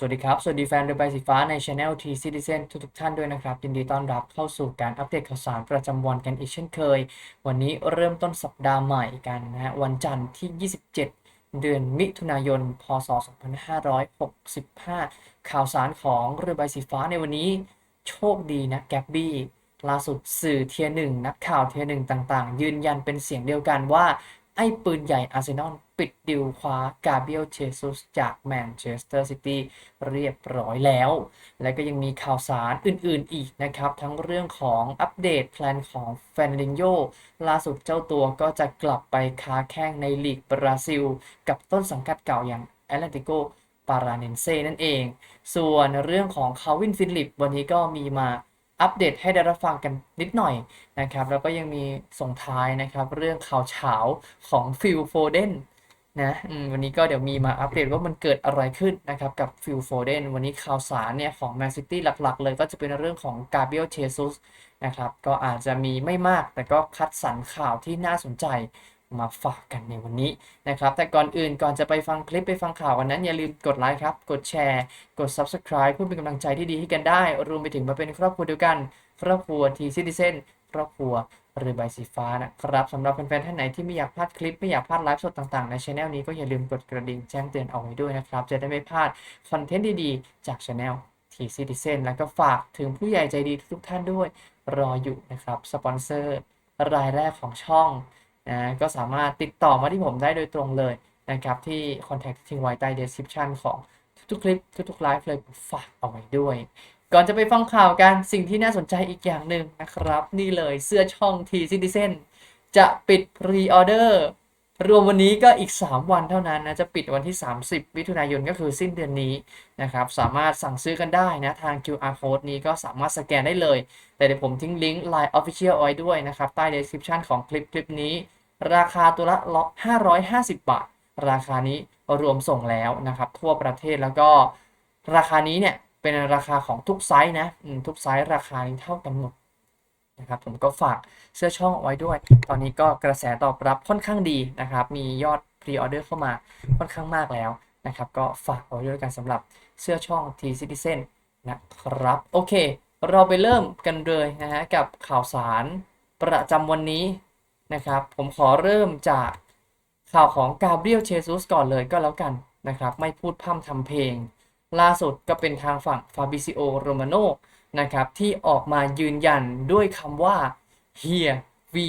สวัสดีครับ สวัสดีแฟนเรือใบสีฟ้าใน Channel T Citizen ทุกทุกๆท่านด้วยนะครับ ยินดีต้อนรับเข้าสู่การอัปเดตข่าวสารประจำวันกันอีกเช่นเคย วันนี้เริ่มต้นสัปดาห์ใหม่กันนะฮะ วันจันทร์ที่ 27 เดือนมิถุนายน พศ 2565 ข่าวสารของเรือใบสีฟ้าในวันนี้ โชคดีนะแกบบี้ล่าสุดสื่อเทียหนึ่งนักข่าวเทียหนึ่งต่างๆ ยืนยันเป็นเสียงเดียวกันว่า ไอ้ปืนใหญ่อาร์เซนอลปิดดิวคว้ากาเบียลเชซุสจากแมนเชสเตอร์ซิตี้เรียบร้อยแล้ว และก็ยังมีข่าวสารอื่นๆอีกนะครับ ทั้งเรื่องของอัปเดตแพลนของเฟรนดินโยล่าสุดเจ้าตัวก็จะกลับไปค้าแข้งในลีกบราซิล กับต้นสังกัดเก่าอย่างแอตเลติโกปาราเนนเซนั่นเอง ส่วนเรื่องของคาวินฟิลิปวันนี้ก็มีมา อัปเดตให้ได้รับฟังกันนิดหน่อยนะครับ แล้วก็ยังมีส่งท้ายนะครับ เรื่องข่าวเฉาของฟิลโฟเดนนะวันนี้ก็เดี๋ยวมีมาอัปเดตว่ามันเกิดอะไรขึ้นนะครับ กับฟิลโฟเดนวันนี้ข่าวสารเนี่ยของแมนซิตี้หลักๆ เลยก็จะเป็นเรื่องของกาเบรียลเชซุสนะครับ ก็อาจจะมีไม่มากแต่ก็คัดสรรข่าวที่น่าสนใจ มาฝากกันในวันนี้นะครับ แต่ก่อนอื่นก่อนจะไปฟังคลิปไปฟังข่าววันนั้นอย่าลืมกดไลค์ครับ กดแชร์ กด Subscribe เพื่อเป็นกำลังใจที่ดีให้กันได้ รวมไปถึงมาเป็นครอบครัวเดียวกัน ครอบครัวทีซิติเซนครอบครัวเรือใบสีฟ้านะครับสำหรับแฟนๆท่านไหนที่ไม่อยากพลาดคลิปไม่อยากพลาดไลฟ์สดต่างๆ ในช anel นี้ก็อย่าลืมกดกระดิ่งแจ้งเตือนเอาไว้ด้วยนะครับ จะได้ไม่พลาดคอนเทนต์ดีๆ จากช anel ทีซิติเซนแล้วก็ฝากถึงผู้ใหญ่ใจดีทุกท่านด้วยรออยู่นะครับสปอนเซอร์รายแรกของช่อง นะก็สามารถติดต่อมาที่ผมได้โดยตรงเลยนะครับ ที่คอนแทคทิ้งไว้ใต้ description ของทุกๆคลิปทุกๆไลฟ์เลยฝากเอาไว้ด้วย ก่อนจะไปฟังข่าวกันสิ่งที่น่าสนใจอีกอย่างหนึ่งนะครับ นี่เลยเสื้อช่อง T Citizen จะปิดพรีออเดอร์รวมวันนี้ก็อีก 3 วันเท่านั้นนะ จะปิดวันที่ 30 มิถุนายนก็คือสิ้นเดือนนี้นะครับ สามารถสั่งซื้อกันได้นะ ทาง QR code นี้ก็สามารถสแกนได้เลย แต่เดี๋ยวผมทิ้งลิงก์ Line Official ไว้ด้วยนะครับ ใต้ description ของคลิปคลิปนี้ ราคาตัวละ550 บาท ราคานี้รวมส่งแล้วนะครับทั่วประเทศแล้วก็ราคานี้เนี่ยเป็นราคาของทุกไซส์นะทุกไซส์ราคานี้เท่ากันหมดนะครับผมก็ฝากเสื้อช่องเอาไว้ด้วย ตอนนี้ก็กระแสตอบรับค่อนข้างดีนะครับ มียอดพรีออเดอร์เข้ามาค่อนข้างมากแล้วนะครับ ก็ฝากเอาไว้ด้วยกันสำหรับเสื้อช่อง T Citizen นะครับ โอเค เราไปเริ่มกันเลยนะฮะกับข่าวสารประจำวันนี้ นะครับ ผมขอเริ่มจากข่าวของกาเบรียลเชซุสก่อนเลยก็แล้วกันนะครับ ไม่พูดพร่ำทำเพลง ล่าสุดก็เป็นทางฝั่งฟาบิซิโอโรมาโนนะครับ ที่ออกมายืนยันด้วยคำว่า here we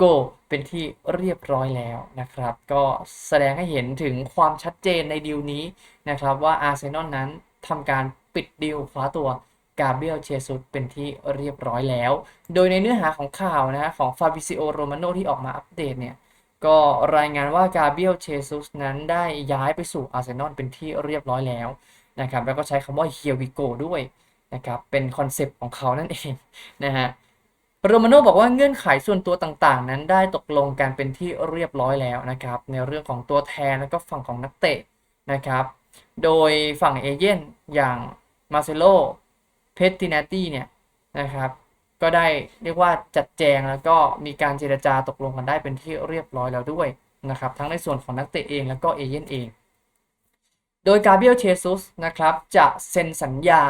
go เป็นที่เรียบร้อยแล้วนะครับ ก็แสดงให้เห็นถึงความชัดเจนในดีลนี้นะครับ ว่าอาร์เซนอลนั้นทำการปิดดีลคว้าตัว กาเบรียลเชซุสเป็นที่เรียบร้อยแล้ว โดยในเนื้อหาของข่าวนะฮะของฟาบิซิโอโรมาโนที่ออกมาอัปเดตเนี่ยก็รายงานว่ากาเบรียลเชซุสนั้นได้ย้ายไปสู่อาร์เซนอลเป็นที่เรียบร้อยแล้วนะครับแล้วก็ใช้คำว่า here we go ด้วยนะครับเป็นคอนเซปต์ของเขานั่นเองนะฮะโรมาโนบอกว่าเงื่อนไขส่วนตัวต่างๆ นั้นได้ตกลงกันเป็นที่เรียบร้อยแล้วนะครับในเรื่องของตัวแทนแล้วก็ฝั่งของนักเตะนะครับ โดยฝั่งเอเย่นอย่างมาเซโล เพตตินาตี้เนี่ยนะครับก็ได้เรียกว่าจัดแจงแล้วก็มีการเจรจาตกลงกันได้เป็นที่เรียบร้อยแล้วด้วยนะครับทั้งในส่วนของนักเตะเองแล้วก็เอเย่นเอง โดยกาเบรียลเชซุสนะครับจะเซ็นสัญญา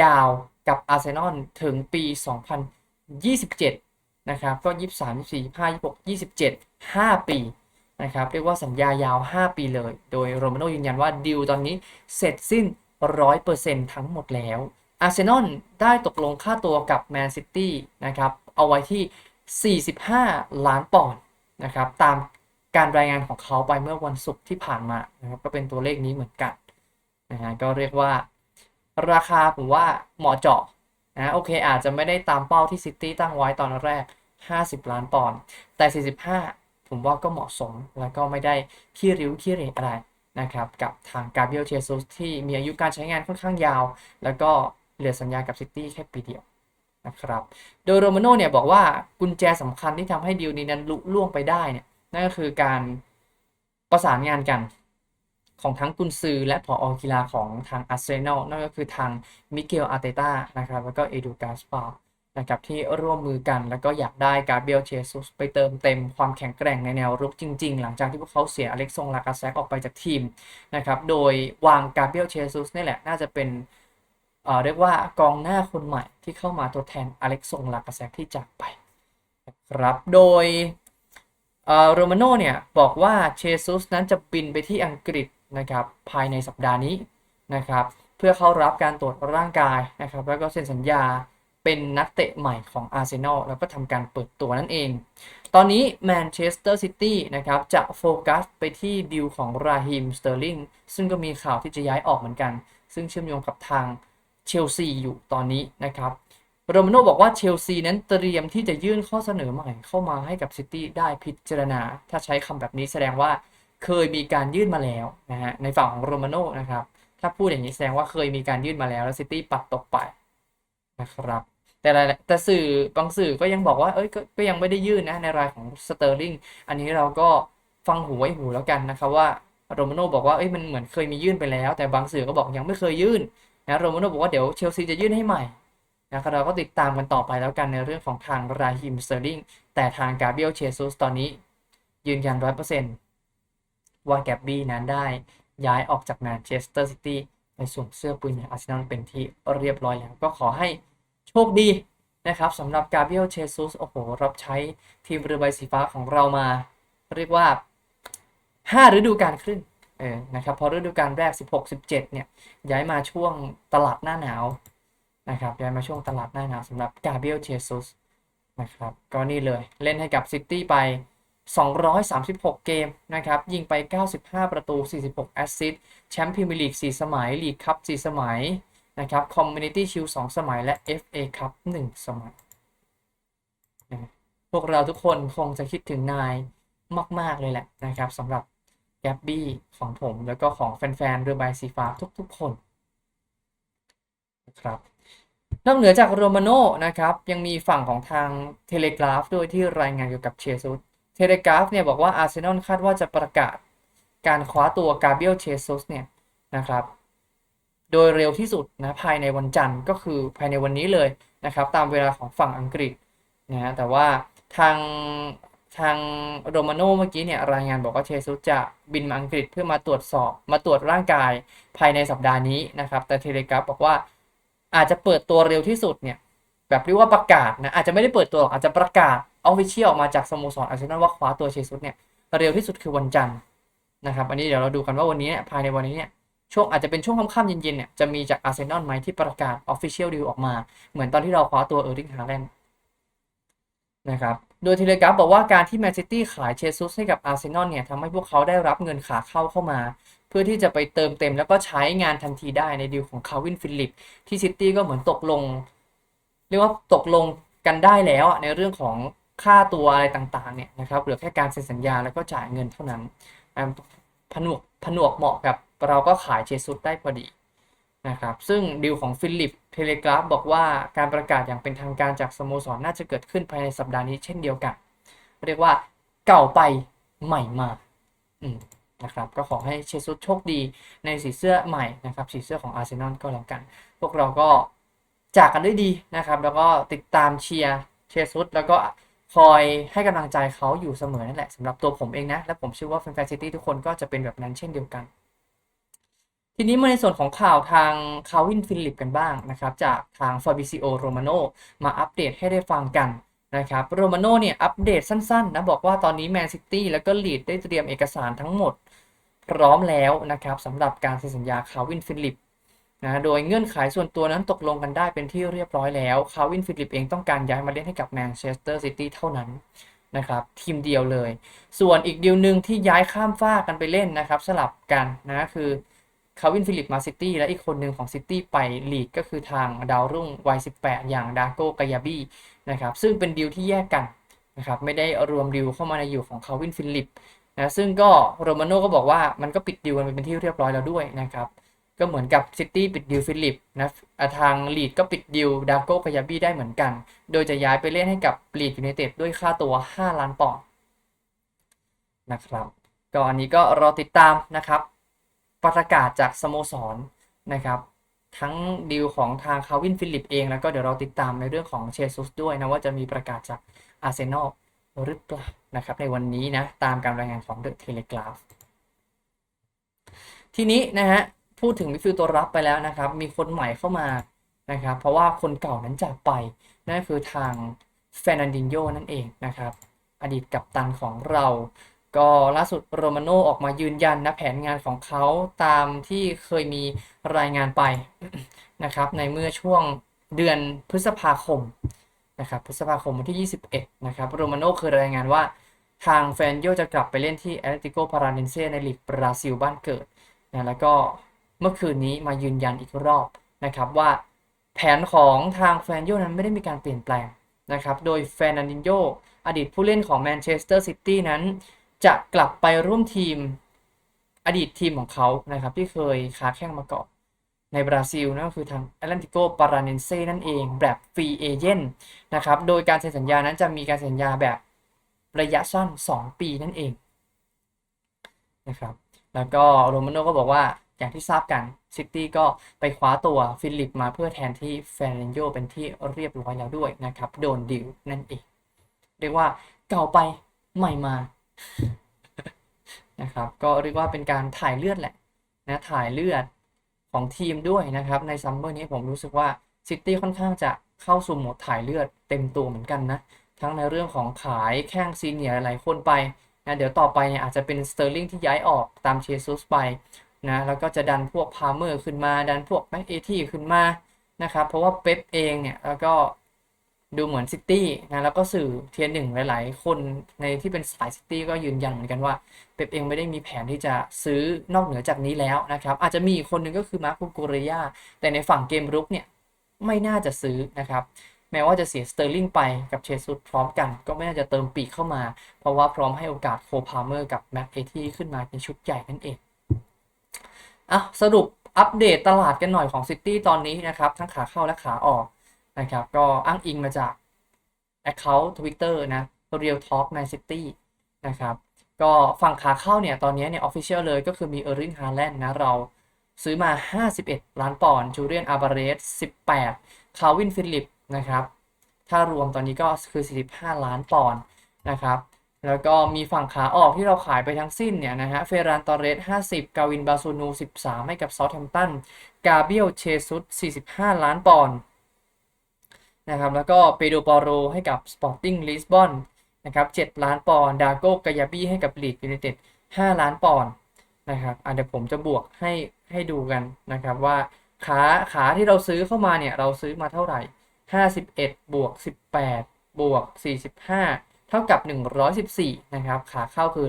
ยาวกับอาร์เซนอลถึงปี 2027 นะครับก็ 23 24 25 26 27 5 ปีนะครับเรียกว่าสัญญายาว 5 ปีเลย โดยโรมาโนยืนยันว่าดิวตอนนี้เสร็จสิ้น 100%ทั้งหมดแล้ว อาร์เซนอลได้ตกลงค่าตัวกับแมนซิตี้นะครับเอาไว้ที่ 45 ล้านปอนด์นะครับตามการรายงานของเขาไปเมื่อวันศุกร์ที่ผ่านมานะครับก็เป็นตัวเลขนี้เหมือนกันนะฮะก็เรียกว่าราคาผมว่าเหมาะเจาะนะโอเคอาจจะไม่ได้ตามเป้าที่ซิตี้ตั้งไว้ตอนแรก 50 ล้านปอนด์แต่ 45 ผมว่าก็เหมาะสมแล้วก็ไม่ได้ขี้ริ้วขี้เหร่อะไรนะครับกับทางกาเบรียลเชซุสที่มีอายุการใช้งานค่อนข้างยาว แล้วก็ เหลือสัญญากับซิตี้แค่ปีเดียวนะครับ โดยโรมาโน่เนี่ยบอกว่ากุญแจสำคัญที่ทำให้ดีลนี้นั้นลุล่วงไปได้เนี่ยนั่นก็คือการประสานงานกันของทั้งกุนซือและผอกีฬาของทางอาร์เซนอลนั่นก็คือทางมิเกลอาร์เตต้านะครับแล้วก็เอดูกาสปานะครับที่ร่วมมือกันแล้วก็อยากได้กาเบรียลเชซุสไปเติมเต็มความแข็งแกร่งในแนวรุกจริงๆ หลังจากที่พวกเขาเสียอเล็กซงลากาแซกออกไปจากทีมนะครับโดยวางกาเบรียลเชซุสนี่แหละน่าจะเป็น เรียกว่ากองหน้าคนใหม่ที่เข้ามาทดแทนอเล็กซงลากาแซกที่จากไปครับโดยโรมาโน่เนี่ยบอกว่าเชซุสนั้นจะบินไปที่อังกฤษนะครับภายในสัปดาห์นี้นะครับเพื่อเข้ารับการตรวจร่างกายนะครับแล้วก็เซ็นสัญญาเป็นนักเตะใหม่ของอาร์เซนอลแล้วก็ทำการเปิดตัวนั่นเอง ตอนนี้แมนเชสเตอร์ซิตี้นะครับจะโฟกัสไปที่ดีลของราฮิมสเตอร์ลิงซึ่งก็มีข่าวที่จะย้ายออกเหมือนกัน ซึ่งเชื่อมโยงกับทาง เชลซีอยู่ตอนนี้นะครับโรมาโน่บอกว่าเชลซีนั้นเตรียมที่จะยื่นข้อเสนอใหม่เข้ามาให้กับซิตี้ได้พิจารณา ถ้าใช้คำแบบนี้แสดงว่าเคยมีการยื่นมาแล้วนะฮะในฝั่งของโรมาโน่นะครับ ถ้าพูดอย่างนี้แสดงว่าเคยมีการยื่นมาแล้ว แล้วซิตี้ปัดตกไปนะครับ แต่รายแต่สื่อบางสื่อก็ยังบอกว่าเอ้ยกก็ยังไม่ได้ยื่นนะในรายของสเตอร์ลิงอันนี้เราก็ฟังหูไว้หูแล้วกันนะครับว่าโรมาโน่บอกว่าเอ้ยมันเหมือนเคยมียื่นไปแล้ว แต่บางสื่อก็บอกยังไม่เคยยื่น นะโรมาโน่บอกว่าเดี๋ยวเชลซีจะยื่นให้ใหม่นะครับเราก็ติดตามกันต่อไปแล้วกันในเรื่องของทางราฮิมเตอร์ลิงแต่ทางกาเบียลเชซุสตอนนี้ยืนยันร้อยเปอร์เซ็นต์ว่าแกบบี้นั้นได้ย้ายออกจากแมนเชสเตอร์ซิตี้ไปสวมเสื้อปืนอย่างอาร์เซนอลเป็นที่เรียบร้อยแล้วก็ขอให้โชคดีนะครับสำหรับกาเบียลเชซุสโอ้โห รับใช้ทีมเรือใบสีฟ้าของเรามา เรียกว่า 5 ฤดูกาลครึ่ง เออนะครับพอฤดูกาลแรก 16-17 เนี่ยย้ายมาช่วงตลาดหน้าหนาวนะครับย้ายมาช่วงตลาดหน้าหนาวสำหรับกาเบรียลเชซุสนะครับก็นี่เลยเล่นให้กับซิตี้ไป 236 เกมนะครับยิงไป 95 ประตู 46 แอสซิสต์แชมป์พรีเมียร์ลีก 4 สมัยลีกคัพ 4 สมัยนะครับคอมมูนิตี้ชิล2สมัยและ FA คัพ 1 สมัยนะพวกเราทุกคนคงจะคิดถึงนายมาก ๆ เลยแหละนะครับสำหรับ บบี้ของผมแล้วก็ของแฟนๆเรือใบสีฟ้าทุกๆคนนะครับนอกเหนือจากโรมาโน่นะครับ ยังมีฝั่งของทางเทเลกราฟด้วยที่รายงานเกี่ยวกับเชซุสเทเลกราฟเนี่ยบอกว่าอาร์เซนอลคาดว่าจะประกาศการคว้าตัวกาเบรียลเชซุสเนี่ยนะครับ โดยเร็วที่สุดนะภายในวันจันทร์ก็คือภายในวันนี้เลยนะครับ ตามเวลาของฝั่งอังกฤษนะฮะแต่ว่าทาง ทางโรมาโน่เมื่อกี้เนี่ยรายงานบอกว่าเชซุสจะบินมาอังกฤษเพื่อมาตรวจสอบมาตรวจร่างกายภายในสัปดาห์นี้นะครับ แต่เทเลกราฟบอกว่าอาจจะเปิดตัวเร็วที่สุดเนี่ยแบบเรียกว่าประกาศนะอาจจะไม่ได้เปิดตัวหรอกอาจจะประกาศออฟฟิเชียลออกมาจากสโมสรอาร์เซนอลว่าคว้าตัวเชซุสเนี่ยเร็วที่สุดคือวันจันทร์นะครับ อันนี้เดี๋ยวเราดูกันว่าวันนี้เนี่ยภายในวันนี้เนี่ยช่วงอาจจะเป็นช่วงค่ำๆเย็นๆเนี่ยจะมีจากอาร์เซนอลไหมที่ประกาศออฟฟิเชียลดีลออกมา เหมือนตอนที่เราคว้าตัวเออร์ลิงฮาแลนด์นะครับ โดยเทเลกราฟบอกว่าการที่แมนซิตี้ขายเชซุสให้กับอาร์เซนอลเนี่ยทำให้พวกเขาได้รับเงินขาเข้าเข้ามา เพื่อที่จะไปเติมเต็มแล้วก็ใช้งานทันทีได้ในดีลของคาวินฟิลิป ที่ซิตี้ก็เหมือนตกลง เรียกว่าตกลงกันได้แล้วในเรื่องของค่าตัวอะไรต่างๆเนี่ยนะครับเหลือแค่การเซ็นสัญญาแล้วก็จ่ายเงินเท่านั้นผนวกผนวกเหมาะกับเราก็ขายเชซุสได้พอดี นะครับซึ่งดีลของฟิลิปเทเลกราฟบอกว่าการประกาศอย่างเป็นทางการจากสโมสรน่าจะเกิดขึ้นภายในสัปดาห์นี้เช่นเดียวกัน เรียกว่าเก่าไปใหม่มาอืมนะครับก็ขอให้เชซุสโชคดีในสีเสื้อใหม่นะครับสีเสื้อของอาร์เซนอลก็แล้วกัน พวกเราก็จากกันด้วยดีนะครับ แล้วก็ติดตามเชียร์เชซุสแล้วก็คอยให้กำลังใจเขาอยู่เสมอนั่นแหละสำหรับตัวผมเองนะ และผมเชื่อว่าแฟนๆซิตี้ทุกคนก็จะเป็นแบบนั้นเช่นเดียวกัน ทีนี้มาในส่วนของข่าวทางคาวินฟิลิปกันบ้างนะครับ จากทางฟาบิซิโอโรมาโนมาอัปเดตให้ได้ฟังกันนะครับโรมาโนเนี่ยอัปเดตสั้นๆนะบอกว่าตอนนี้แมนซิตี้แล้วก็ลีดได้เตรียมเอกสารทั้งหมด พร้อมแล้วนะครับสำหรับการเซ็นสัญญาคาวินฟิลิปนะโดยเงื่อนไขส่วนตัวนั้นตกลงกันได้เป็นที่เรียบร้อยแล้วคาวินฟิลิปเองต้องการย้ายมาเล่นให้กับแมนเชสเตอร์ซิตี้เท่านั้นนะครับทีมเดียวเลย ส่วนอีกเดีลหนึ่งที่ย้ายข้ามฟ้ากันไปเล่นนะครับสลับกันนะคือ คาวินฟิลิปมาซิตี้และอีกคนหนึ่งของซิตี้ไปลีกก็คือทางดาวรุ่งวัย 18 อย่างดาโกกายาบี้นะครับซึ่งเป็นดีลที่แยกกันนะครับไม่ได้รวมดีลเข้ามาในอยู่ของคาวินฟิลิปนะซึ่งก็โรมาโน่ก็บอกว่ามันก็ปิดดีลกันเป็นที่เรียบร้อยแล้วด้วยนะครับก็เหมือนกับซิตี้ปิดดิวฟิลิปนะทางลีดก็ปิดดิวดาโก้กายาบี้ได้เหมือนกัน โดยจะย้ายไปเล่นให้กับลีดยูไนเต็ดด้วยค่าตัว 5 ล้านปอนด์นะครับก็อันนี้ก็รอติดตามนะครับ ประกาศจากสโมสรนะครับทั้งดีลของทางคาวินฟิลิปเองแล้วก็เดี๋ยวเราติดตามในเรื่องของเชซุสด้วยนะว่าจะมีประกาศจากอาร์เซนอลหรือเปล่านะครับในวันนี้นะตามการรายงานของเดอะเทเลกราฟทีนี้นะฮะพูดถึงมิดฟิลด์ตัวรับไปแล้วนะครับ มีคนใหม่เข้ามานะครับ เพราะว่าคนเก่านั้นจากไป นั่นคือทางเฟรนันดินโยนั่นเองนะครับ อดีตกัปตันของเรา ก็ล่าสุดโรมาโนออกมายืนยันนะแผนงานของเขาตามที่เคยมีรายงานไปนะครับในเมื่อช่วงเดือนพฤษภาคมนะครับพฤษภาคมวันที่ 21 นะครับโรมาโนเคยรายงานว่าทางแฟนโยจะกลับไปเล่นที่แอตเลติโกพาราเนเซในลีกบราซิลบ้านเกิดนะแล้วก็เมื่อคืนนี้มายืนยันอีกรอบนะครับว่าแผนของทางแฟนโยนั้นไม่ได้มีการเปลี่ยนแปลงนะครับโดยแฟนันดินโยอดีตผู้เล่นของแมนเชสเตอร์ซิตี้นั้น จะกลับไปร่วมทีมอดีตทีมของเขานะครับ ที่เคยค้าแข้งมาก่อนในบราซิลนั่นก็คือทางแอตแลนติโกปาราเนเซนั่นเองแบบฟรีเอเจนต์นะครับ โดยการเซ็นสัญญานั้นจะมีการเซ็นสัญญาแบบระยะสั้น 2 ปีนั่นเองนะครับ แล้วก็โรมาโน่ก็บอกว่าอย่างที่ทราบกันซิตี้ก็ไปคว้าตัวฟิลิปมาเพื่อแทนที่เฟรนโยเป็นที่เรียบร้อยแล้วด้วยนะครับ โดนดิวนั่นเอง เรียกว่าเก่าไปใหม่มา นะครับ ก็เรียกว่าเป็นการถ่ายเลือดแหละนะถ่ายเลือดของทีมด้วยนะครับ ในซัมเมอร์นี้ผมรู้สึกว่าซิตี้ค่อนข้างจะเข้าสู่โหมดถ่ายเลือดเต็มตัวเหมือนกันนะ ทั้งในเรื่องของขายแข้งซีเนียร์หลายคนไปนะเดี๋ยวต่อไปเนี่ยอาจจะเป็นสเตอร์ลิงที่ย้ายออกตามเชซุสไปนะแล้วก็จะดันพวกพาเมอร์ขึ้นมาดันพวกแม็กเอทีขึ้นมานะครับ เพราะว่าเป๊ปเองเนี่ยแล้วก็ ดูเหมือนซิตี้นะแล้วก็สื่อเทียนหนึ่งหลาย ๆ คนในที่เป็นสายซิตี้ก็ยืนยันเหมือนกันว่าเป๊ปเองไม่ได้มีแผนที่จะซื้อนอกเหนือจากนี้แล้วนะครับ อาจจะมีอีกคนหนึ่งก็คือมาร์คโกเรยาแต่ในฝั่งเกมรุกเนี่ยไม่น่าจะซื้อนะครับ แม้ว่าจะเสียสเตอร์ลิงไปกับเชซุสพร้อมกัน ก็ไม่น่าจะเติมปีกเข้ามา เพราะว่าพร้อมให้โอกาสโคพาเมอร์กับแม็กเอที่ขึ้นมาในชุดใหญ่นั่นเองอะสรุปอัปเดตตลาดกันหน่อยของซิตี้ตอนนี้นะครับ ทั้งขาเข้าและขาออก นะครับ ก็อ้างอิงมาจาก Account Twitter นะ Real Talk Man City นะครับ ก็ฝั่งขาเข้าเนี่ย ตอนนี้เนี่ย Official เลยก็คือมีเออร์ริงฮาแลนด์นะ เราซื้อมา 51 ล้านปอนด์จูเลียนอาบาเรส18 คาวินฟิลิปนะครับ ถ้ารวมตอนนี้ก็คือ 45 ล้านปอนด์นะครับแล้วก็มีฝั่งขาออกที่เราขายไปทั้งสิ้นเนี่ยนะฮะ เฟรานตอเรส 50 กาวินบาซูนู 13 ให้กับเซาท์แฮมป์ตัน กาเบียล เชซุส45 ล้านปอนด์ นะครับแล้วก็เปโดปอโรให้กับสปอร์ติ้งลิสบอนนะครับ7ล้านปอนด์ดาโกกายาบี้ให้กับลีดยูไนเต็ด5ล้านปอนด์นะครับอะเดี๋ยวผมจะบวกให้ให้ดูกันนะครับว่าขาขาที่เราซื้อเข้ามาเนี่ยเราซื้อมาเท่าไหร่ 51 บวก 18 บวก 45 เท่ากับ 114 นะครับขาเข้าคือ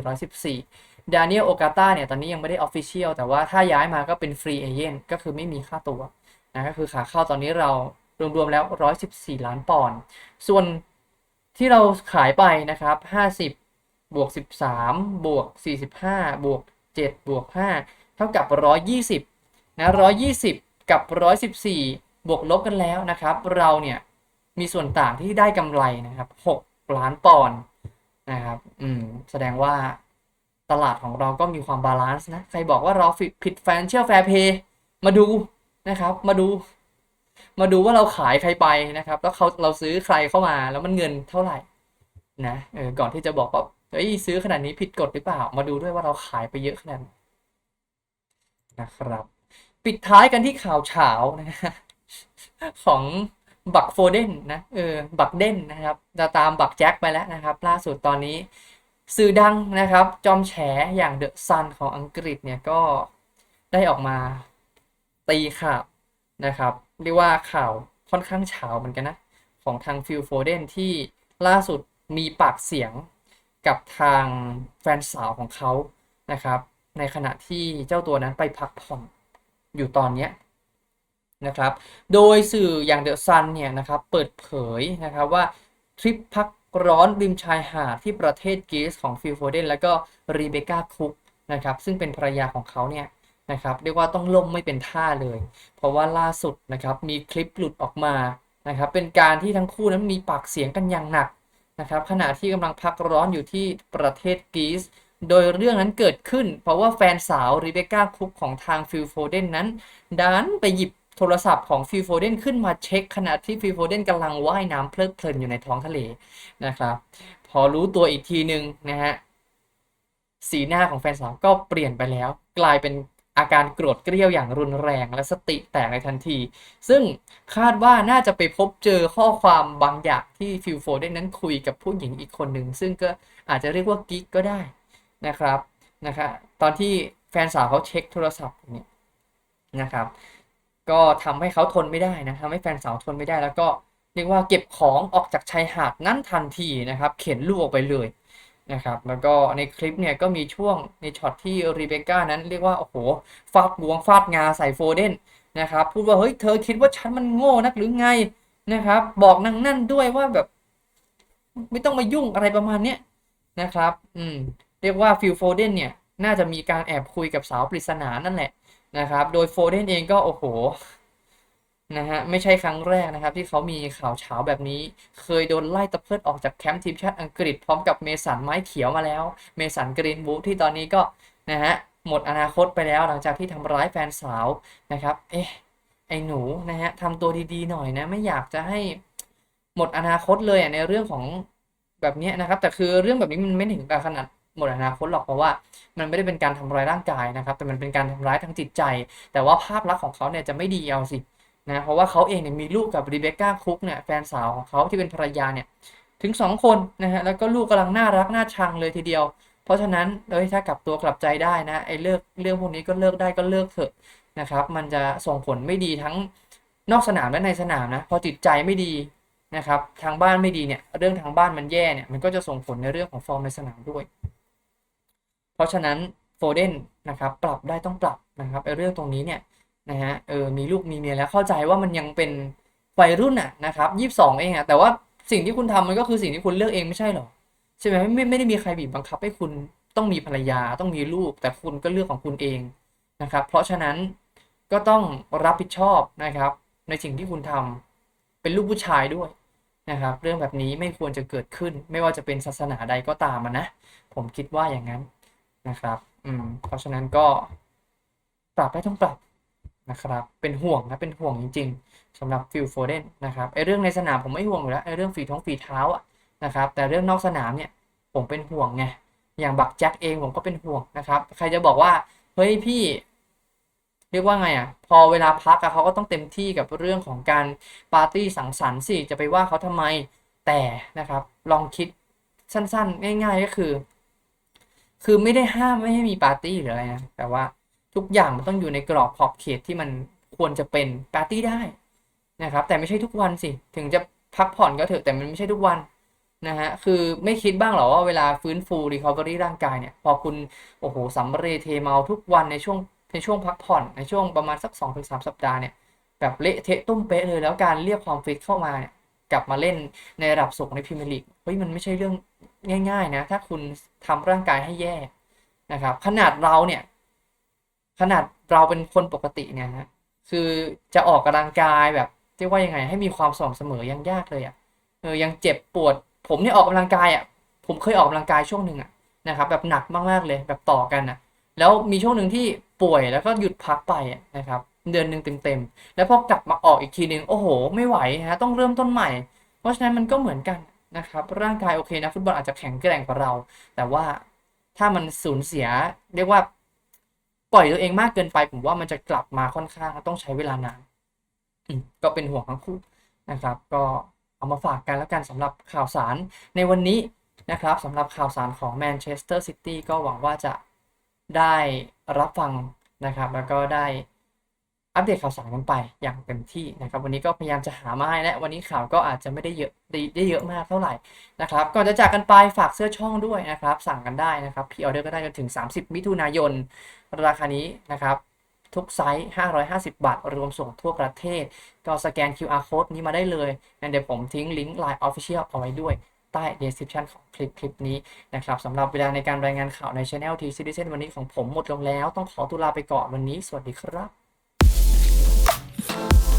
114 ดานิเอลโอกาตาเนี่ยตอนนี้ยังไม่ได้ออฟฟิเชียลแต่ว่าถ้าย้ายมาก็เป็นฟรีเอเจนต์ก็คือไม่มีค่าตัวนะก็คือขาเข้าตอนนี้เรา รวมๆแล้ว 114 ล้านปอนด์ส่วนที่เราขายไปนะครับ 50 บวก 13 บวก 45 บวก 7 บวก 5 เท่ากับ 120 นะ 120 กับ 114 บวกลบกันแล้วนะครับ เราเนี่ยมีส่วนต่างที่ได้กำไรนะครับ 6 ล้านปอนด์นะครับ อืม แสดงว่าตลาดของเราก็มีความบาลานซ์นะ ใครบอกว่าเราผิดแฟนเชื่อแฟร์เพย์มาดูนะครับ มาดู มาดูว่าเราขายใครไปนะครับ แล้วเขาเราซื้อใครเข้ามาแล้วมันเงินเท่าไหร่นะเออก่อนที่จะบอกว่าเฮ้ยซื้อขนาดนี้ผิดกฎหรือเปล่า มาดูด้วยว่าเราขายไปเยอะขนาดไหนนะครับ ปิดท้ายกันที่ข่าวเฉานะของบักโฟเดนนะเออบักเด่นนะครับจะตามบักแจ็คไปแล้วนะครับ ล่าสุดตอนนี้สื่อดังนะครับ จอมแฉอย่างเดอะซันของอังกฤษเนี่ยก็ได้ออกมาตีข่าวนะครับ เรียกว่าข่าวค่อนข้างเฉาเหมือนกันนะ ของทางฟิลโฟเดนที่ล่าสุดมีปากเสียงกับทางแฟนสาวของเขานะครับ ในขณะที่เจ้าตัวนั้นไปพักผ่อนอยู่ตอนนี้นะครับ โดยสื่ออย่างเดอะซันเนี่ยนะครับเปิดเผยนะครับว่าทริปพักร้อนริมชายหาดที่ประเทศกรีซของฟิลโฟเดนแล้วก็รีเบคก้าคุกนะครับซึ่งเป็นภรรยาของเขาเนี่ย นะครับเรียกว่าต้องล่มไม่เป็นท่าเลย เพราะว่าล่าสุดนะครับมีคลิปหลุดออกมานะครับเป็นการที่ทั้งคู่นั้นมีปากเสียงกันอย่างหนักนะครับขณะที่กำลังพักร้อนอยู่ที่ประเทศกรีซโดยเรื่องนั้นเกิดขึ้น เพราะว่าแฟนสาวรีเบคก้าคุกของทางฟิลโฟเดนนั้นดันไปหยิบโทรศัพท์ของฟิลโฟเดนขึ้นมาเช็ค ขณะที่ฟิลโฟเดนกำลังว่ายน้ำเพลิดเพลินอยู่ในท้องทะเลนะครับ พอรู้ตัวอีกทีหนึ่งนะฮะสีหน้าของแฟนสาวก็เปลี่ยนไปแล้ว กลายเป็น อาการโกรธเกรี้ยวอย่างรุนแรงและสติแตกในทันที ซึ่งคาดว่าน่าจะไปพบเจอข้อความบางอย่างที่ฟิลโฟเดนนั้นคุยกับผู้หญิงอีกคนหนึ่ง ซึ่งก็อาจจะเรียกว่ากิ๊กก็ได้นะครับนะครับตอนที่แฟนสาวเขาเช็คโทรศัพท์เนี่ยนะครับ ก็ทำให้เขาทนไม่ได้นะทำให้แฟนสาวทนไม่ได้แล้วก็เรียกว่าเก็บของออกจากชายหาดนั้นทันทีนะครับ เข็นลูกออกไปเลย นะครับแล้วก็ในคลิปเนี่ยก็มีช่วงในช็อตที่รีเบคก้านั้นเรียกว่า โอ้โห ฟาดบวงฟาดงาใส่โฟเดนนะครับพูดว่า เฮ้ย เธอคิดว่าฉันมันโง่นักหรือไงนะครับ บอกนางนั่นด้วยว่าแบบ ไม่ต้องมายุ่งอะไรประมาณเนี้ยนะครับ อืม เรียกว่าฟิลโฟเดนเนี่ย น่าจะมีการแอบคุยกับสาวปริศนานั่นแหละนะครับ โดยโฟเดนเองก็โอ้โห นะฮะไม่ใช่ครั้งแรกนะครับ ที่เขามีข่าวเช้าแบบนี้ เคยโดนไล่ตะเพิดออกจากแคมป์ทีมชาติอังกฤษพร้อมกับเมสันไม้เขียวมาแล้ว เมสันกรีนบูที่ตอนนี้ก็นะฮะหมดอนาคตไปแล้วหลังจากที่ทำร้ายแฟนสาวนะครับ เอ๊ะไอ้หนูนะฮะทำตัวดีๆหน่อยนะ ไม่อยากจะให้หมดอนาคตเลยในเรื่องของแบบนี้นะครับ แต่คือเรื่องแบบนี้มันไม่ถึงกับขนาดหมดอนาคตหรอกเพราะว่ามันไม่ได้เป็นการทำร้ายร่างกายนะครับ แต่มันเป็นการทำร้ายทางจิตใจ แต่ว่าภาพลักษณ์ของเขาเนี่ยจะไม่ดีเอาสิ นะเพราะว่าเขาเองเนี่ยมีลูกกับรีเบคก้าคุกเนี่ยแฟนสาวของเขาที่เป็นภรรยาเนี่ยถึง 2 คนนะฮะแล้วก็ลูกกำลังน่ารักน่าชังเลยทีเดียว เพราะฉะนั้นเอ้ยถ้ากลับตัวกลับใจได้นะไอ้เลิกเรื่องพวกนี้ก็เลิกได้ก็เลิกเถอะนะครับ มันจะส่งผลไม่ดีทั้งนอกสนามและในสนามนะพอจิตใจไม่ดีนะครับทางบ้านไม่ดีเนี่ยเรื่องทางบ้านมันแย่เนี่ยมันก็จะส่งผลในเรื่องของฟอร์มในสนามด้วย เพราะฉะนั้นโฟเดนนะครับปรับได้ต้องปรับนะครับไอ้เรื่องตรงนี้เนี่ย นะฮะเออมีลูกมีเมียแล้วเข้าใจว่ามันยังเป็นวัยรุ่นอะนะครับยี่สิบสองเองอะแต่ว่าสิ่งที่คุณทำมันก็คือสิ่งที่คุณเลือกเองไม่ใช่หรอใช่ไหมไม่ไม่ได้มีใครบีบบังคับให้คุณต้องมีภรรยาต้องมีลูก แต่คุณก็เลือกของคุณเองนะครับ เพราะฉะนั้นก็ต้องรับผิดชอบนะครับ ในสิ่งที่คุณทำเป็นลูกผู้ชายด้วยนะครับ เรื่องแบบนี้ไม่ควรจะเกิดขึ้น ไม่ว่าจะเป็นศาสนาใดก็ตามนะ ผมคิดว่าอย่างนั้นนะครับ อืมเพราะฉะนั้นก็ปรับได้ต้องปรับ นะครับ เป็นห่วงนะเป็นห่วงจริง ๆสำหรับฟิลโฟเดนนะครับไอเรื่องในสนามผมไม่ห่วงอยู่แล้วไอเรื่องฝีท้องฝีเท้าอะนะครับ แต่เรื่องนอกสนามเนี่ยผมเป็นห่วงไงอย่างบักแจ็คเองผมก็เป็นห่วงนะครับ ใครจะบอกว่าเฮ้ยพี่เรียกว่าไงอะ พอเวลาพักอะเขาก็ต้องเต็มที่กับเรื่องของการปาร์ตี้สังสรรค์สิจะไปว่าเขาทำไมแต่นะครับ ลองคิดสั้นๆ ง่าย ๆ ก็คือ คือไม่ได้ห้ามไม่ให้มีปาร์ตี้หรืออะไรนะแต่ว่า ทุกอย่างมันต้องอยู่ในกรอบขอบเขตที่มันควรจะเป็นปาร์ตี้ได้นะครับ แต่ไม่ใช่ทุกวันสิ ถึงจะพักผ่อนก็เถอะแต่มันไม่ใช่ทุกวันนะฮะคือไม่คิดบ้างหรอว่าเวลาฟื้นฟูรีคอเวอรี่ร่างกายเนี่ย พอคุณโอ้โหสัมเรเทเมาทุกวันในช่วงในช่วงพักผ่อนในช่วงประมาณสัก2อถึงสสัปดาห์เนี่ยแบบเละเทะตุ้มเป๊ะเลยแล้วการเรียกความฟิตเข้ามาเนี่ยกลับมาเล่นในระดับสูงในพรีเมียร์ลีกเฮ้ยมันไม่ใช่เรื่องง่าย ๆ นะ ถ้าคุณทำร่างกายให้แย่นะครับขนาดเราเนี่ย ขนาดเราเป็นคนปกติเนี่ยนะคือจะออกกำลังกายแบบเรียกว่ายังไง ให้มีความสม่ำเสมอยังยากเลยอะ่ะเออยังเจ็บปวด ผมเนี่ยออกกำลังกายอะ่ะผมเคยออกกำลังกายช่วงหนึ่งอะ่ะนะครับ แบบหนักมากๆเลยแบบต่อกันอะ แล้วมีช่วงหนึ่งที่ป่วยแล้วก็หยุดพักไปอะนะครับเดือนหนึ่งเต็มๆ แล้วพอกลับมาออกอีกทีหนึ่งโอ้โห ไม่ไหวฮะต้องเริ่มต้นใหม่ เพราะฉะนั้นมันก็เหมือนกันนะครับ ร่างกายโอเคนะ ฟุตบอลอาจจะแข็งแกร่งกว่าเรา แต่ว่าถ้ามันสูญเสียเรียกว่า ปล่อยตัวเองมากเกินไป ผมว่ามันจะกลับมาค่อนข้างต้องใช้เวลานานก็เป็นห่วงทั้งคู่นะครับ ก็เอามาฝากกันแล้วกันสำหรับข่าวสารในวันนี้นะครับสำหรับข่าวสารของแมนเชสเตอร์ซิตี้ก็หวังว่าจะได้รับฟังนะครับ แล้วก็ได้ อัปเดตข่าวสารกันไปอย่างเต็มที่นะครับ วันนี้ก็พยายามจะหามาให้และวันนี้ข่าวก็อาจจะไม่ได้เยอะได้เยอะมากเท่าไหร่นะครับก่อนจะจากกันไปฝากเสื้อช่องด้วยนะครับ สั่งกันได้นะครับพรีออเดอร์ก็ได้จนถึง 30 มิถุนายน ราคานี้นะครับ ทุกไซส์ 550 บาท รวมส่งทั่วประเทศ ก็สแกน QR code นี้มาได้เลยเดี๋ยวผมทิ้งลิงก์ Line Official เอาไว้ด้วยใต้ description ของคลิปคลิปนี้นะครับสำหรับเวลาในการรายงานข่าวใน Channel T Citizen วันนี้ของผมหมดลงแล้ว ต้องขอตุลาไปก่อนวันนี้ สวัสดีครับ Bye.